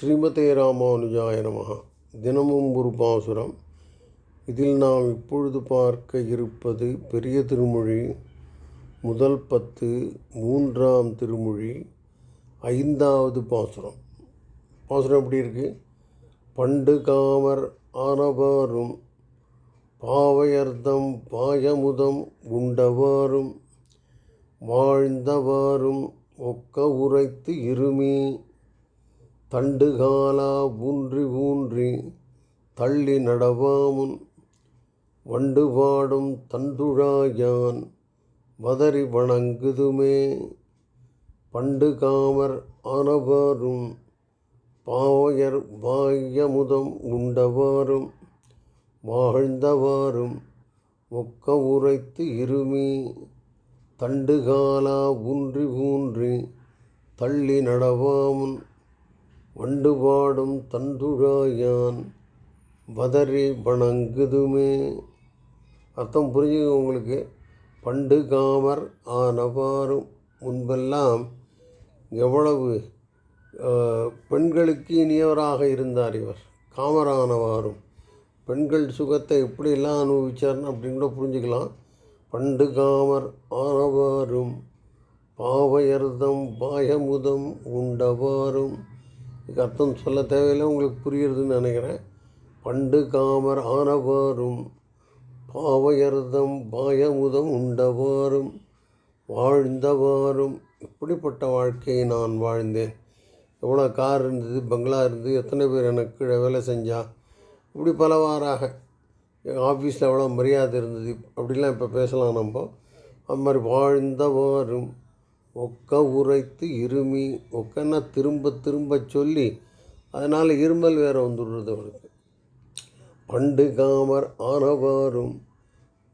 ஸ்ரீமதே ராமானுஜாய நமகா தினமும் ஒரு பாசுரம். இதில் நாம் இப்பொழுது பார்க்க இருப்பது பெரிய திருமொழி முதல் பத்து மூன்றாம் திருமொழி ஐந்தாவது பாசுரம். பாசுரம் எப்படி இருக்கு? பண்டு காமர் ஆனவாரும் பாவையர்தம் பாயமுதம் உண்டவாரும் வாழ்ந்தவாறும் ஒக்க உரைத்து இருமி. தண்டுகாலா ஊன்றி ஊன்றி தள்ளி நடவாமுன் வண்டு பாடும் தந்துழாயான் வதறி வணங்குதுமே. பண்டு காமர் ஆனவாரும் பாவையர் வாயமுதம் உண்டவாறும் வாழ்ந்தவாறும் ஒக்க உரைத்து இருமி. தண்டுகாலா ஊன்றி ஊன்றி தள்ளி நடவாமுன் வண்டு பாடும் தந்துழாயான் வதறி வணங்குதுமே. அர்த்தம் புரிஞ்சுங்க உங்களுக்கு? பண்டு காமர் ஆனவாறும் முன்பெல்லாம் எவ்வளவு பெண்களுக்கு இனியவராக இருந்தார் இவர். காமரானவாறும் பெண்கள் சுகத்தை எப்படியெல்லாம் அனுபவிச்சார்னு அப்படின்னு கூட புரிஞ்சுக்கலாம். பண்டு காமர் ஆனவாறும் பாவையர்தம் பாயமுதம் உண்டவாறும் இதுக்கு அர்த்தம் சொல்ல தேவையில்லை உங்களுக்கு புரியுறதுன்னு நினைக்கிறேன். பண்டு காமர் ஆனவாரும் பாவையர்தம் பாயமுதம் உண்டவாரும் வாழ்ந்தவாறும் இப்படிப்பட்ட வாழ்க்கையை நான் வாழ்ந்தேன். எவ்வளோ கார் இருந்தது பங்களா இருந்தது எத்தனை பேர் எனக்கு கீழே வேலை செஞ்சா இப்படி பலவாறாக. எங்கள் ஆஃபீஸில் எவ்வளோ மரியாதை இருந்தது அப்படிலாம் இப்போ பேசலாம் நம்ம. அது மாதிரி வாழ்ந்தவாறும் ஒக்க உரைத்து இருமி ஒக்கன்னா திரும்ப திரும்ப சொல்லி அதனால் இருமல் வேறு வந்துடுறது அவருக்கு பண்டு காமர் ஆனவாறும்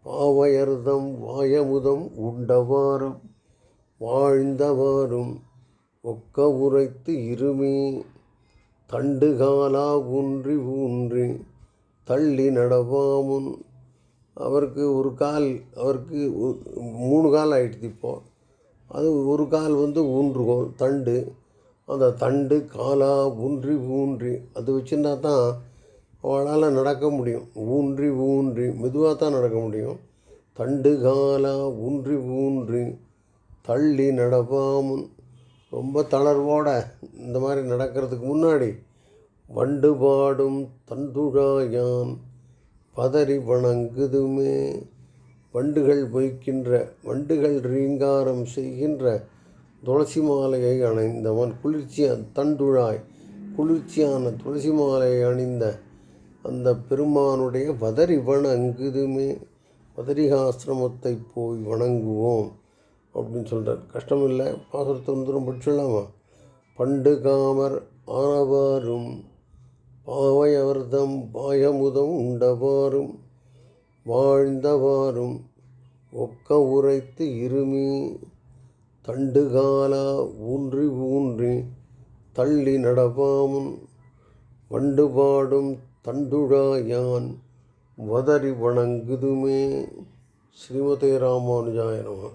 பாவையர்தம் வாயமுதம் உண்டவாறும் வாழ்ந்தவாறும் ஒக்க உரைத்து இருமி தண்டுகாலா ஊன்றி ஊன்றி தள்ளி நடவாமுன். அவருக்கு ஒரு கால் அவருக்கு மூணு கால் ஆயிடுச்சு இப்போ. அது ஒரு கால் வந்து ஊன்றுகோல் தண்டு. அந்த தண்டு காலா ஊன்றி ஊன்றி அது வச்சுருந்தா தான் அவளால் நடக்க முடியும். ஊன்றி ஊன்றி மெதுவாக தான் நடக்க முடியும். தண்டு காலா ஊன்றி ஊன்றி தள்ளி நடவாமுன் ரொம்ப தளர்வோட இந்த மாதிரி நடக்கிறதுக்கு முன்னாடி வண்டு பாடும் தந்துழாயான் பதறி வணங்குதுமே. வண்டுகள் பொய்க்கின்ற வண்டுகள் ரீங்காரம் செய்கின்ற துளசி மாலையை அணிந்தவன் குளிர்ச்சியான தண்டுழாய் குளிர்ச்சியான துளசி மாலையை அணிந்த அந்த பெருமானுடைய வதரி வணங்குதுமே வதரிகாசிரமத்தை போய் வணங்குவோம் அப்படின்னு சொல்கிறார் கஷ்டமில்லை பாசுரத்தை வந்துடும் படிச்சிடலாமா? பண்டு காமர் ஆனவாறும் பாவையவர்தம் பாயமுதம் உண்டவாறும் வாழ்ந்தவாறும் ஒக்க உரைத்து இருமி தண்டுகாலா ஊன்றி ஊன்றி தள்ளி நடவாமுன் வண்டு பாடும் தண்டுழாயான் வதறி வணங்குதுமே. ஸ்ரீமதே ராமானுஜாய நமः.